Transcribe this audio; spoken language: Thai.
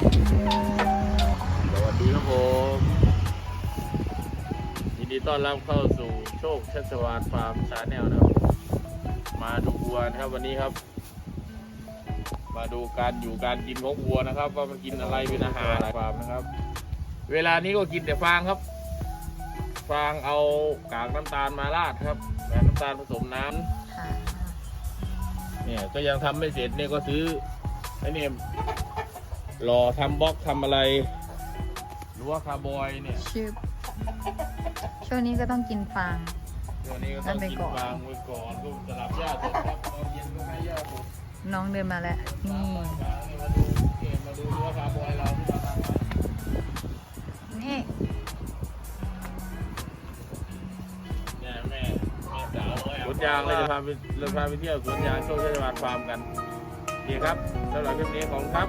สวัสดีครับผมยินดีต้อนรับเข้าสู่โชคชัชวานฟาร์มชาแนลนะครับ มาดูวัวนะครับวันนี้ครับ มาดูการอยู่การกินของวัวนะครับ ว่ามันกินอะไรเป็นอาหารฟาร์มนะครับ เวลานี้ก็กินแต่ฟางครับ ฟางเอากากน้ำตาลมาราดครับกากน้ำตาลผสมน้ำค่ะเนี่ยก็ยังทำไม่เสร็จเนี่ยก็ซื้อไอ้นี่ รอทำบล็อกทำอะไรรั้วคาร์บอยเนี่ยชื่อช่วงนี้ก็ต้องกินฟาง ตัวนี้ก็ต้องกินฟางไว้ก่อนก็สลับหญ้าสดครับตอนเย็นก็ให้หญ้าสดน้องเดินมาแล้ว นี่ฟางนี่มาดูเนี่ยมาดูรั้วคาร์บอยเราที่เราทำไว้นี่เนี่ยแม่แม่สาวสวนยางเลยจะพาไปเราพาไปเที่ยวสวนยางโชคชัยวัฒน์ฟาร์มกันโอเคครับสำหรับคลิปนี้ของครับ